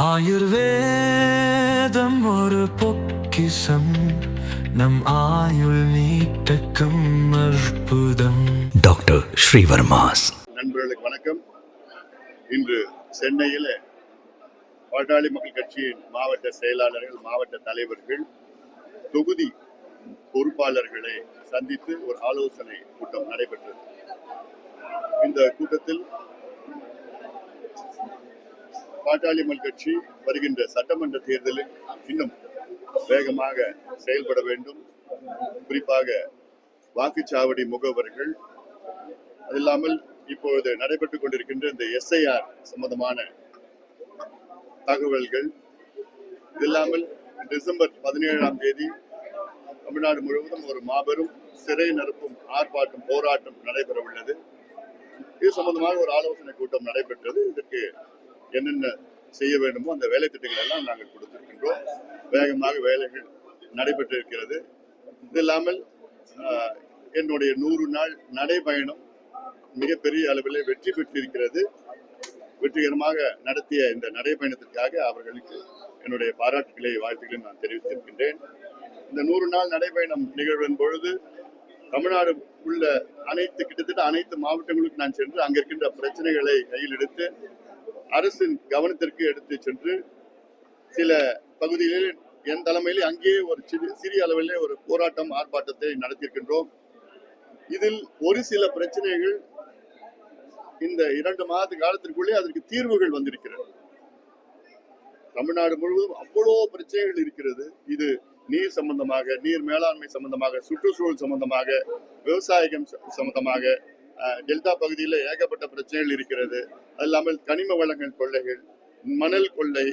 ஆயுர்வேதம் ஒரு பொக்கிசம் நம் ஆயுள் நீட்டக்கும் அற்புதம். டாக்டர் ஸ்ரீவர்மாஸ். நண்பர்களுக்கு வணக்கம். இன்று சென்னையில் பாட்டாளி மக்கள் கட்சியின் மாவட்ட செயலாளர்கள் மாவட்ட தலைவர்கள் தொகுதி பொறுப்பாளர்களை சந்தித்து ஒரு ஆலோசனை கூட்டம் நடைபெற்றது. இந்த கூட்டத்தில் பாட்டாளி கட்சி வருகின்ற சட்டமன்ற தேர்தலில் இன்னும் வேகமாக செயல்பட வேண்டும். குறிப்பாக வாக்குச்சாவடி முகவர்கள். அது இல்லாமல் இப்பொழுது நடைபெற்றுக் கொண்டிருக்கின்ற இந்த எஸ்ஐஆர் சம்பந்தமான தகவல்கள். இது இல்லாமல் டிசம்பர் பதினேழாம் தேதி தமிழ்நாடு முழுவதும் ஒரு மாபெரும் சிறை நிரப்பும் ஆர்ப்பாட்டம் போராட்டம் நடைபெற உள்ளது இது சம்பந்தமாக ஒரு ஆலோசனை கூட்டம் நடைபெற்றது. இதற்கு என்னென்ன செய்ய வேண்டுமோ அந்த வேலை திட்டங்கள் எல்லாம் நாங்கள் கொடுத்திருக்கின்றோம். வேகமாக வேலைகள் நடைபெற்றிருக்கிறது. இது இல்லாமல் ஆஹ், என்னுடைய நூறு நாள் நடைபயணம் மிகப்பெரிய அளவில் வெற்றி பெற்றிருக்கிறது. வெற்றிகரமாக நடத்திய இந்த நடைபயணத்திற்காக அவர்களுக்கு என்னுடைய பாராட்டுகளை வாழ்த்துக்களை நான் தெரிவித்திருக்கின்றேன். இந்த நூறு நாள் நடைபயணம் நிகழ்வின் பொழுது தமிழ்நாடு உள்ள அனைத்து கிட்டத்தட்ட அனைத்து மாவட்டங்களுக்கு நான் சென்று அங்க இருக்கின்ற பிரச்சனைகளை கையில் எடுத்து அரசின் கவனத்திற்கு எடுத்து சென்று சில பகுதிகளில் என் தலைமையில் அங்கேயே ஒரு சிறிய அளவிலே ஒரு போராட்டம் ஆர்ப்பாட்டத்தை நடத்தியிருக்கின்றோம். இதில் ஒரு சில பிரச்சனைகள் இந்த இரண்டு மாத காலத்திற்குள்ளே அதற்கு தீர்வுகள் வந்திருக்கிறது. தமிழ்நாடு முழுவதும் அவ்வளோ பிரச்சனைகள் இருக்கிறது. இது நீர் சம்பந்தமாக நீர் மேலாண்மை சம்பந்தமாக சுற்றுச்சூழல் சம்பந்தமாக விவசாயம் ச- சம்பந்தமாக டெல்டா பகுதியில் ஏகப்பட்ட பிரச்சனைகள் இருக்கிறது. அது இல்லாமல் கனிம வளங்கள் கொள்ளைகள் மணல் கொள்ளை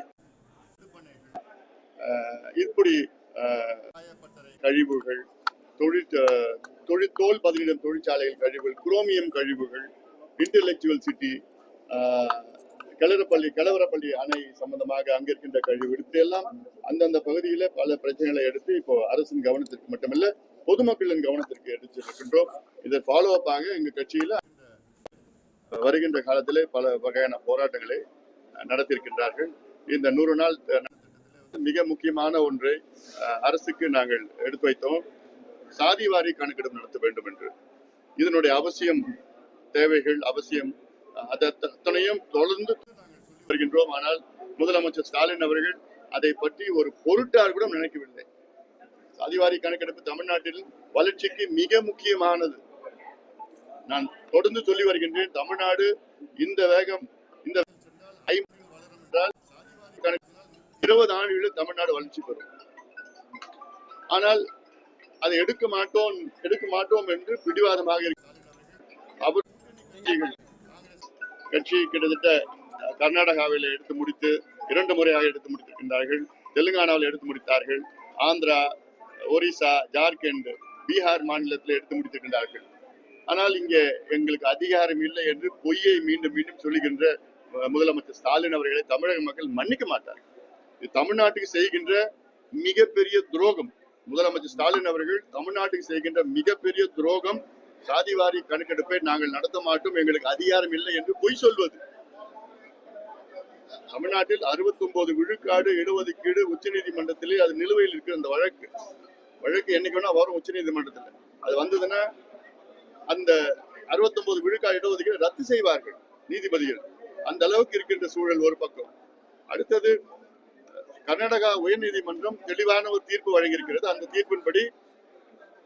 இப்படி கழிவுகள் தொழிற் தொழில் தோல் தொழிற்சாலைகள் கழிவுகள் குரோமியம் கழிவுகள் இன்டெலெக்சுவல் சிட்டி கிளறப்பள்ளி கிளவரப்பள்ளி அணை சம்பந்தமாக அங்க இருக்கின்ற கழிவு எல்லாம் அந்தந்த பகுதியில பல பிரச்சனைகளை எடுத்து இப்போ அரசின் கவனத்திற்கு மட்டுமல்ல பொதுமக்களின் கவனத்திற்கு எடுத்து இருக்கின்றோம் இதை ஃபாலோ ஆக எங்க கட்சியில வருகின்ற காலத்திலே பல வகையான போராட்டங்களை நடத்தியிருக்கின்றார்கள். இந்த நூறு நாள் மிக முக்கியமான ஒன்றை அரசுக்கு நாங்கள் எடுத்து வைத்தோம். சாதிவாரி கணக்கெடுப்பு நடத்த வேண்டும் என்று. இதனுடைய அவசியம் தேவைகள் அவசியம் அஹ், அத்தனையும் தொடர்ந்து வருகின்றோம். ஆனால் முதலமைச்சர் ஸ்டாலின் அவர்கள் அதை பற்றி ஒரு பொருட்டார் கூட நினைக்கவில்லை. சாதிவாரி கணக்கெடுப்பு தமிழ்நாட்டில் வளர்ச்சிக்கு மிக முக்கியமானது. நான் தொடர்ந்து சொல்லி வருகின்றேன் தமிழ்நாடு இந்த வேகம் இந்த ஐம்பது வளரும் என்றால் இருபது ஆண்டுகளில் தமிழ்நாடு வளர்ச்சி பெறும். ஆனால் அதை எடுக்க மாட்டோம் எடுக்க மாட்டோம் என்று பிடிவாதமாக இருக்கிறார் அவர் கட்சி கிட்டத்தட்ட கர்நாடகாவில் எடுத்து முடித்து இரண்டு முறையாக எடுத்து முடித்திருக்கின்றார்கள். தெலுங்கானாவில் எடுத்து முடித்தார்கள். ஆந்திரா ஒரிசா ஜார்க்கண்ட் பீகார் மாநிலத்தில் எடுத்து முடித்திருக்கின்றார்கள். ஆனால் இங்கே எங்களுக்கு அதிகாரம் இல்லை என்று பொய்யை மீண்டும் மீண்டும் சொல்லுகின்ற முதலமைச்சர் ஸ்டாலின் அவர்களை தமிழக மக்கள் மன்னிக்க மாட்டார் இது தமிழ்நாட்டுக்கு செய்கின்ற மிகப்பெரிய துரோகம். முதலமைச்சர் ஸ்டாலின் அவர்கள் தமிழ்நாட்டுக்கு செய்கின்ற மிகப்பெரிய துரோகம். சாதிவாரி கணக்கெடுப்பை நாங்கள் நடத்த மாட்டோம். எங்களுக்கு அதிகாரம் இல்லை என்று பொய் சொல்வது. தமிழ்நாட்டில் 69 விழுக்காடு இடஒதுக்கீடு உச்சநீதிமன்றத்திலே அது நிலுவையில் இருக்கிற அந்த வழக்கு. வழக்கு என்னைக்கு வேணா வரும் உச்சநீதிமன்றத்தில். அது வந்ததுன்னா அந்த 69 விழுக்காடு இடஒதுக்கீடு ரத்து செய்வார்கள் நீதிபதிகள். அந்த அளவுக்கு இருக்கின்ற சூழல் ஒரு பக்கம். அடுத்தது கர்நாடகா உயர்நீதிமன்றம் தெளிவான ஒரு தீர்ப்பு வழங்கியிருக்கிறது. அந்த தீர்ப்பின்படி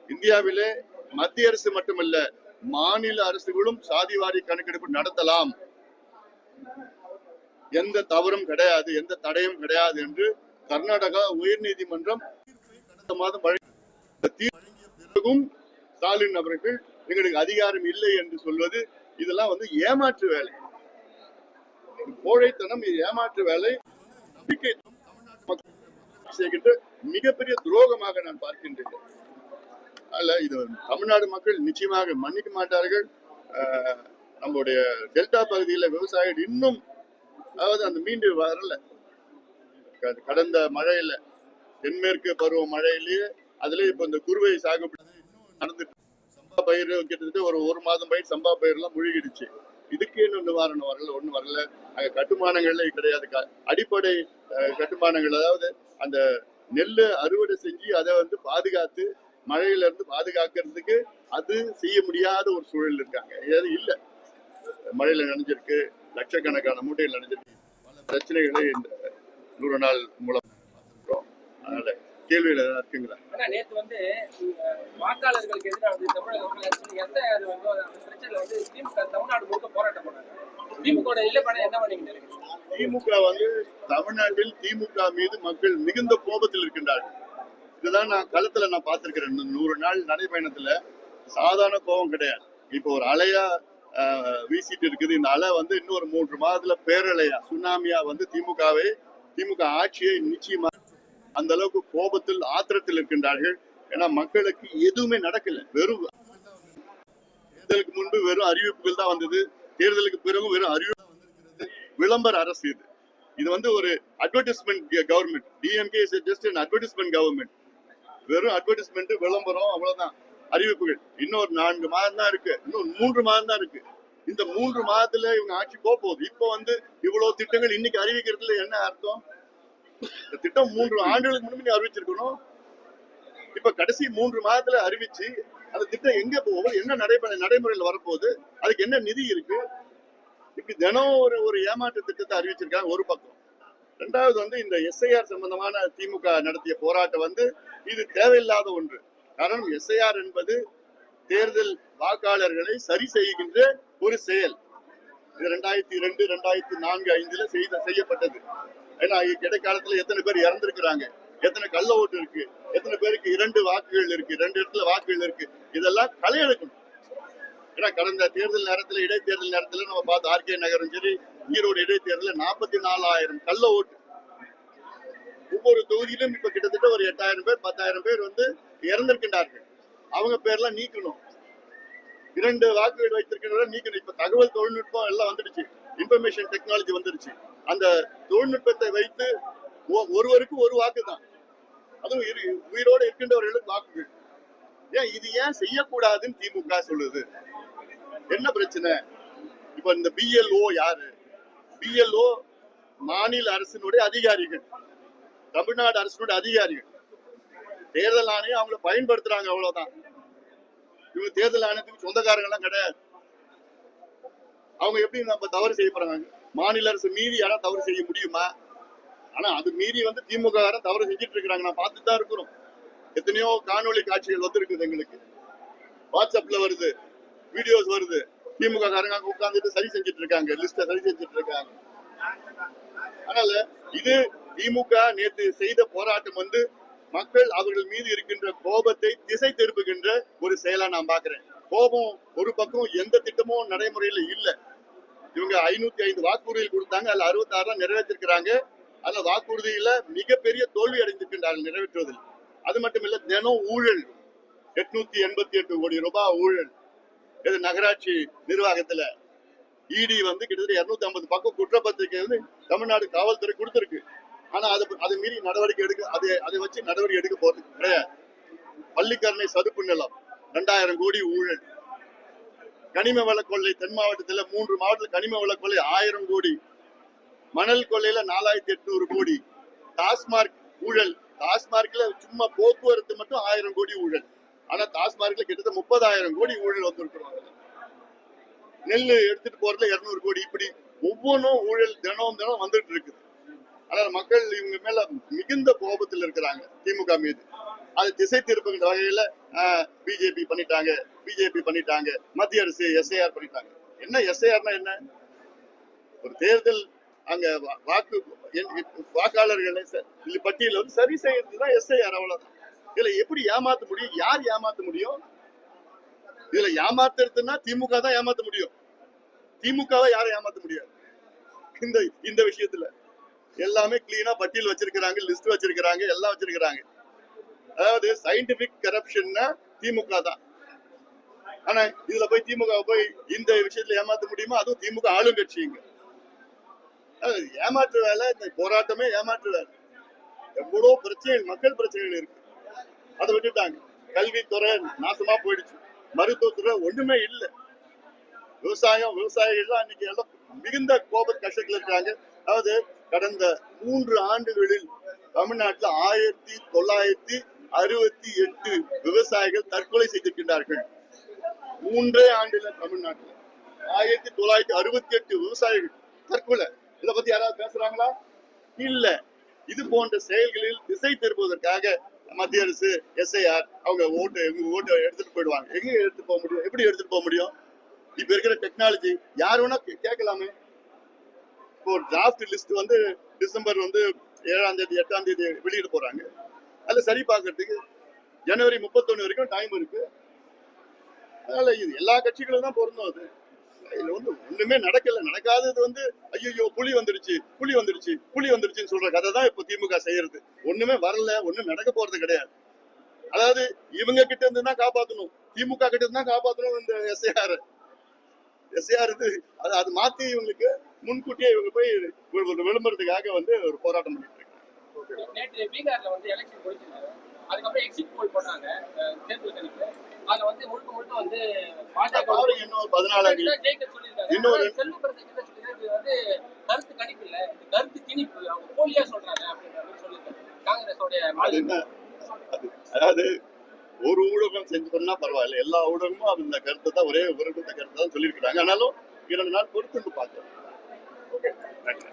இந்தியாவிலே மத்திய அரசு மட்டுமல்ல மாநில அரசுகளும் சாதிவாரி கணக்கெடுப்பு நடத்தலாம். எந்த தவறும் கிடையாது எந்த தடையும் கிடையாது என்று கர்நாடகா உயர்நீதிமன்றம் கடந்த மாதம் வழங்கி வழங்கிய பிறகும் ஸ்டாலின் அவர்கள் எங்களுக்கு அதிகாரம் இல்லை என்று சொல்வது இதெல்லாம் வந்து ஏமாற்று வேலை. கோழைத்தனம் இது ஏமாற்று வேலை. நம்பிக்கை செய்கின்ற மிகப்பெரிய துரோகமாக நான் பார்க்கின்றேன். அல்ல இது தமிழ்நாடு மக்கள் நிச்சயமாக மன்னிக்க மாட்டார்கள். ஆஹ், நம்முடைய டெல்டா பகுதியில் விவசாயிகள் இன்னும் அதாவது அந்த மீண்டு வரல. கடந்த மழையில தென்மேற்கு பருவ மழையிலேயே அதுல இப்ப இந்த குருவை சாகுபடி இன்னும் நடந்துட்டு சம்பா பயிர் கிட்டத்தட்ட ஒரு ஒரு மாதம் பயிர் சம்பா பயிர் எல்லாம் முழுகிடுச்சு. இதுக்கு இன்னும் நிவாரணம் வரல ஒண்ணும் வரல. அங்க கட்டுமானங்கள்ல கிடையாது. க- அடிப்படை கட்டுமானங்கள் அதாவது அந்த நெல்லை அறுவடை செஞ்சு அதை வந்து பாதுகாத்து மழையில இருந்து பாதுகாக்கிறதுக்கு அது செய்ய முடியாத ஒரு சூழல் இருக்காங்க. ஏதாவது இல்ல. மழையில நனைஞ்சிருக்கு லட்சக்கணக்கான மூட்டையில் நினைஞ்சிருக்கு. பல பிரச்சனைகளை இந்த நூறு நாள் மூலம் அதனால கேள்விகள் ஏதாவது இருக்குங்களா? நேத்து வந்து வாக்காளர்களுக்கு எதிராக தமிழ்நாடு முழுக்க போராட்டம் பண்ணாங்க. திமுக நிலைப்பாடு என்ன பண்ணீங்க திமுக வந்து தமிழ்நாட்டில் திமுக மீது மக்கள் மிகுந்த கோபத்தில் இருக்கின்றார்கள். இதுதான் நான் களத்துல நான் பார்த்திருக்கிறேன். நூறு நாள் நடைபயணத்துல சாதாரண கோபம் கிடையாது. இப்போ ஒரு அலையா வீசிட்டு இருக்குது. இந்த அலை வந்து இன்னொரு மூன்று மாதத்துல பேரலையா சுனாமியா வந்து திமுகவை திமுக ஆட்சியை நிச்சயமா அந்த அளவுக்கு கோபத்தில் ஆத்திரத்தில் இருக்கின்றார்கள். ஏன்னா மக்களுக்கு எதுவுமே நடக்கல. வெறும் தேர்தலுக்கு முன்பு வெறும் அறிவிப்புகள் தான் வந்தது. தேர்தலுக்கு பிறகு வெறும் அறிவிப்பு வந்திருக்கிறது. விளம்பர அரசு இது. இது வந்து ஒரு advertisement government DMK is just an advertisement government வெறும் அட்வர்டைஸ்மெண்ட் விளம்பரம் அவ்வளவுதான். அறிவிப்புகள். இன்னொரு நான்கு மாதம் தான் இருக்கு. இன்னும் மூன்று மாதம் தான் இருக்கு. இந்த மூன்று மாதத்துல இவங்க ஆட்சி போக போகுது. இப்போ வந்து இவ்வளவு திட்டங்கள் இன்னைக்கு அறிவிக்கிறதுல என்ன அர்த்தம்? இந்த திட்டம் மூன்று ஆண்டுகளுக்கு முன்னாடி அறிவிச்சிருக்கணும். இப்ப கடைசி மூன்று மாதத்துல அறிவிச்சு அந்த திட்டம் எங்க போகும் என்ன நடைமுறை நடைமுறையில் வரப்போகுது? அதுக்கு என்ன நிதி இருக்கு? இப்படி தினம் ஒரு ஒரு ஏமாற்று திட்டத்தை அறிவிச்சிருக்காங்க ஒரு பக்கம். ரெண்டாவது வந்து இந்த எஸ்ஐஆர் சம்பந்தமான திமுக நடத்திய போராட்டம் வந்து இது தேவையில்லாத ஒன்று. காரணம் எஸ்ஐஆர் என்பது தேர்தல் வாக்காளர்களை சரி செய்கின்ற ஒரு செயல். இது ரெண்டாயிரத்தி ரெண்டு ரெண்டாயிரத்தி நான்கு ஐந்துல செய்த செய்யப்பட்டது. ஏன்னா இடைக்காலத்துல எத்தனை பேர் இறந்திருக்கிறாங்க? எத்தனை கள்ள ஓட்டு இருக்கு? எத்தனை பேருக்கு இரண்டு வாக்குகள் இருக்கு? ரெண்டு இடத்துல வாக்குகள் இருக்கு? இதெல்லாம் கலையெடுக்கணும் ஏன்னா கடந்த தேர்தல் நேரத்துல இடைத்தேர்தல் நேரத்துல நம்ம பார்த்து ஆர்கே நகரும் சரி ஈரோடு இடைத்தேர்தலில் நாற்பத்தி நாலாயிரம் கள்ள ஓட்டு. ஒவ்வொரு தொகுதியிலும் இப்ப கிட்டத்தட்ட ஒரு எட்டாயிரம் பேர் பத்தாயிரம் பேர் வந்து இறந்திருக்கின்றார்கள். அவங்க பேர்லாம் நீக்கணும். இரண்டு வாக்குகள் வைத்திருக்கிறவரை நீக்கணும். இப்ப தகவல் தொழில்நுட்பம் எல்லாம் வந்துடுச்சு. இன்ஃபர்மேஷன் டெக்னாலஜி வந்துருச்சு. அந்த தொழில்நுட்பத்தை வைத்து ஒ- ஒருவருக்கு ஒரு வாக்கு தான் அதுவும் இரு- உயிரோடு இருக்கின்றவர்களுக்கு வாக்குகள். ஏன் இது ஏன் செய்யக்கூடாதுன்னு திமுக சொல்லுது? என்ன பிரச்சனை? இப்ப இந்த பிஎல்ஓ யாரு? பிஎல்ஓ மாநில அரசினுடைய அதிகாரிகள். தமிழ்நாடு அரசினுடைய அதிகாரிகள். தேர்தல் ஆணையம் அவங்கள பயன்படுத்துறாங்க அவ்வளவுதான். இவங்க தேர்தல் ஆணையத்துக்கு சொந்தக்காரங்க எல்லாம் கிடையாது. அவங்க எப்படி நம்ம தவறு செய்ய போறாங்க? மாநில அரசு மீறி யாராவது தவறு செய்ய முடியுமா? ஆனா அது மீறி வந்து திமுக தவறு செஞ்சுட்டு இருக்கிறாங்க? நான் பார்த்துட்டு தான் இருக்கிறோம். எத்தனையோ காணொளி காட்சிகள் வந்துருக்குது எங்களுக்கு. வாட்ஸ்அப்ல வருது வீடியோஸ் வருது. திமுக காரங்க உட்கார்ந்துட்டு சரி செஞ்சுட்டு இருக்காங்க லிஸ்ட சரி செஞ்சுட்டு இருக்காங்க. அதனால இது திமுக நேற்று செய்த போராட்டம் வந்து மக்கள் அவர்கள் மீது இருக்கின்ற கோபத்தை திசை திருப்புகின்ற ஒரு செயலா நான் பாக்குறேன் கோபம் ஒரு பக்கம் எந்த திட்டமும் நடைமுறையில இல்லை. இவங்க ஐநூத்தி ஐந்து வாக்குறுதியில் கொடுத்தாங்க அதுல அறுபத்தி ஆறு நிறைவேற்றிருக்கிறாங்க. அதுல வாக்குறுதியில மிகப்பெரிய தோல்வி அடைந்திருக்கின்றார்கள் நிறைவேற்றுவதில். அது மட்டும் இல்ல தினம் ஊழல். எட்நூத்தி எண்பத்தி எட்டு கோடி ரூபாய் ஊழல். இது நகராட்சி நிர்வாகத்துல. இடி வந்து கிட்டத்தட்ட இருநூத்தி ஐம்பது பக்கம் குற்றப்பத்திரிகை வந்து தமிழ்நாடு காவல்துறை கொடுத்திருக்கு. ஆனா அது அதை மீறி நடவடிக்கை எடுக்க அதை அதை வச்சு நடவடிக்கை எடுக்க போறது கிடையாது. பள்ளிக்கரணை சதுப்பு நிலம் ரெண்டாயிரம் கோடி ஊழல். கனிம வள கொள்ளை தென் மாவட்டத்தில் மூன்று மாவட்டத்தில் கனிம வள கொள்ளை ஆயிரம் கோடி. மணல் கொள்ளையில நாலாயிரத்தி எட்நூறு கோடி. டாஸ்மார்க் ஊழல். டாஸ்மார்க்ல சும்மா போக்குவரத்து மட்டும் ஆயிரம் கோடி ஊழல். ஆனா டாஸ்மார்க்ல கிட்டத்தட்ட முப்பதாயிரம் கோடி ஊழல் வந்துருக்குறாங்க நெல் எடுத்துட்டு போறதுல இருநூறு கோடி. இப்படி ஒவ்வொன்றும் ஊழல் தினம் தினம் வந்துட்டு இருக்குது. ஆனால் மக்கள் இவங்க மேல மிகுந்த கோபத்தில் இருக்கிறாங்க திமுக மீது. அது திசை திருப்புகின்ற வகையில பிஜேபி பண்ணிட்டாங்க. பிஜேபி பண்ணிட்டாங்க மத்திய அரசு எஸ்ஐஆர் பண்ணிட்டாங்க. என்ன எஸ்ஐஆர்னா என்ன? ஒரு தேர்தல் அங்க வாக்கு வாக்காளர்களை பட்டியல வந்து சரி செய்யறதுதான் எஸ்ஐஆர் அவ்வளவுதான். இதுல எப்படி ஏமாத்த முடியும்? யார் ஏமாத்த முடியும்? இதுல ஏமாத்துறதுன்னா திமுக தான் ஏமாத்த முடியும். திமுகவை யாரும் ஏமாத்த முடியாது. இந்த இந்த விஷயத்துல. எல்லாமே கிளீனா பட்டியல் வச்சிருக்கிறாங்க லிஸ்ட் வச்சிருக்கிறாங்க எல்லாம் வச்சிருக்கிறாங்க. அதாவது சயின்டிபிக் கரப்ஷன்னா திமுக தான். ஆனா இதுல போய் திமுக போய் இந்த விஷயத்துல ஏமாத்த முடியுமா அதுவும் திமுக ஆளுங்கட்சிங்க கட்சிங்க. ஏமாற்று வேலை இந்த போராட்டமே ஏமாற்று வேலை எவ்வளவு பிரச்சனைகள் மக்கள் பிரச்சனைகள் இருக்கு. அதை விட்டுட்டாங்க. கல்வித்துறை நாசமா போயிடுச்சு. மருத்துவத்துறை ஒண்ணுமே இல்லை. விவசாயம் விவசாயிகள்லாம் அன்னைக்கு எல்லாம் மிகுந்த கோப கஷ்டத்தில் இருக்காங்க. அதாவது கடந்த மூன்று ஆண்டுகளில் தமிழ்நாட்டுல ஆயிரத்தி தொள்ளாயிரத்தி அறுபத்தி எட்டு விவசாயிகள் தற்கொலை செய்திருக்கின்றார்கள். மூன்றே ஆண்டுல தமிழ்நாட்டில். ஆயிரத்தி தொள்ளாயிரத்தி அறுபத்தி எட்டு விவசாயிகள் தற்கொலை. இதை பத்தி யாராவது பேசுறாங்களா? இல்ல. இது போன்ற செயல்களில் திசை திருப்புவதற்காக மத்திய அரசு எஸ்ஐஆர் அவங்க ஓட்டு எங்க ஓட்டு எடுத்துட்டு போயிடுவாங்க. எங்க எடுத்துட்டு போக முடியும்? எப்படி எடுத்துட்டு போக முடியும்? இப்ப இருக்கிற டெக்னாலஜி யார் வேணா கே- கேட்கலாமே. இப்போ டிராஃப்ட் லிஸ்ட் வந்து டிசம்பர் வந்து ஏழாம் தேதி எட்டாம் தேதி வெளியிட போறாங்க. அதுல சரி பார்க்கறதுக்கு ஜனவரி முப்பத்தொன்னு வரைக்கும் டைம் இருக்கு. அதனால இது எல்லா கட்சிகளும் தான் பொருந்தும் அது. இதுல வந்து ஒண்ணுமே நடக்கல. நடக்காதது வந்து ஐயோ புலி வந்துருச்சு புலி வந்துருச்சு புலி வந்துருச்சுன்னு சொல்ற கதை தான் இப்ப திமுக செய்யறது. ஒண்ணுமே வரல ஒண்ணும் நடக்க போறது கிடையாது. அதாவது இவங்க கிட்ட இருந்து தான் காப்பாத்தணும். திமுக கிட்ட இருந்து தான் காப்பாத்தணும் இந்த எஸ்ஐஆர் எஸ்ஐஆர் இது அது அது மாத்தி இவங்களுக்கு முன்கூட்டியே இவங்க போய் விளம்பரத்துக்காக வந்து ஒரு போராட்டம் பண்ணிட்டு இருக்காங்க. அதுக்கப்புறம் எக்ஸிட் போல் அஹ், தேர்தல் கணிப்பு அதுல வந்து முழுக்க முழுக்க வந்து பாஜக ஒரு இன்னொரு- என்ன சொல்லியிருக்காரு, இது வந்து கருத்து கணிப்பு இல்ல. கருத்து திணிப்பு அவங்க போலியா சொல்றாங்க அப்படின்ற மாதிரி சொல்லியிருக்காங்க. காங்கிரஸோடைய அதாவது ஒரு ஊடகம் செஞ்சு சொன்னா பரவாயில்ல. எல்லா ஊடகமும் அது இந்த கருத்தை தான் ஒரே விருப்பத்த கருத்தை தான் சொல்லியிருக்கிறாங்க. ஆனாலும் இரண்டு நாள் பொறுத்து பார்க்கலாம். ஓகே நன்றி.